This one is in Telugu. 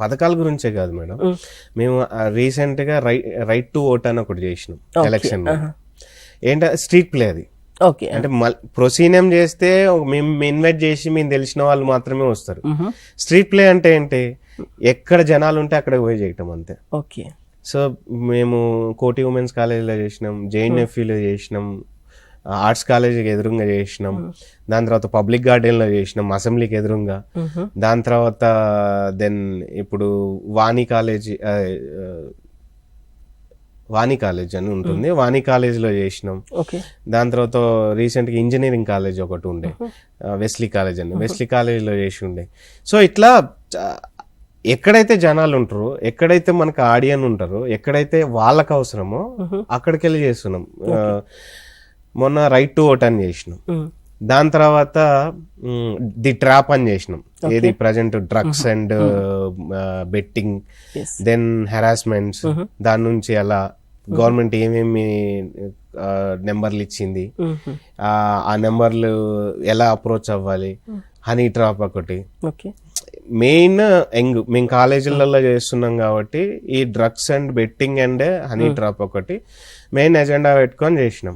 పథకాల గురించే కాదు మేడం. మేము రీసెంట్గా రైట్ టు ఓట్ అని ఒకటి చేసినాం ఎలక్షన్ ఏంటంటే స్ట్రీట్ ప్లే అది. ఓకే అంటే ప్రొసీనియం చేస్తే మేము ఇన్వైట్ చేసి మేము తెలిసిన వాళ్ళు మాత్రమే వస్తారు. స్ట్రీట్ ప్లే అంటే ఏంటి? ఎక్కడ జనాలు ఉంటే అక్కడ పోయి చేయటం అంతే. ఓకే. సో మేము కోటి ఉమెన్స్ కాలేజీలో చేసినాం జేఎన్ఎఫ్ఈలో చేసినాం ఆర్ట్స్ కాలేజీకి ఎదురుగా చేసినాం. దాని తర్వాత పబ్లిక్ గార్డెన్లో చేసినాం అసెంబ్లీకి ఎదురుగా. దాని తర్వాత దెన్ ఇప్పుడు వాణి కాలేజీ వాణి కాలేజ్ అని ఉంటుంది. వాణి కాలేజీలో చేసినాం. ఓకే. దాని తర్వాత రీసెంట్గా ఇంజనీరింగ్ కాలేజ్ ఒకటి ఉండే. వెస్లీ కాలేజ్ అని. వెస్లీ కాలేజీలో చేసి ఉండే. సో ఇట్లా ఎక్కడైతే జనాలు ఉంటారో ఎక్కడైతే మనకు ఆడియన్ ఉంటారో ఎక్కడైతే వాళ్ళకి అవసరమో అక్కడికి వెళ్ళి చేస్తున్నాం. మొన్న రైట్ టు ఓట్ అని చేసినాం. దాని తర్వాత ది ట్రాప్ అని చేసినాం. ఏది present drugs and betting. Then harassments దాని నుంచి అలా గవర్నమెంట్ ఏమేమి నెంబర్లు ఇచ్చింది ఆ, ఆ నెంబర్లు ఎలా అప్రోచ్ అవ్వాలి హనీ ట్రాప్ ఒకటి. ఓకే మెయిన్ యంగ్ మేము కాలేజీలలో చేస్తున్నాం కాబట్టి ఈ drugs and betting and honey trap ఒకటి మెయిన్ ఎజెండా పెట్టుకొని చేసినాం.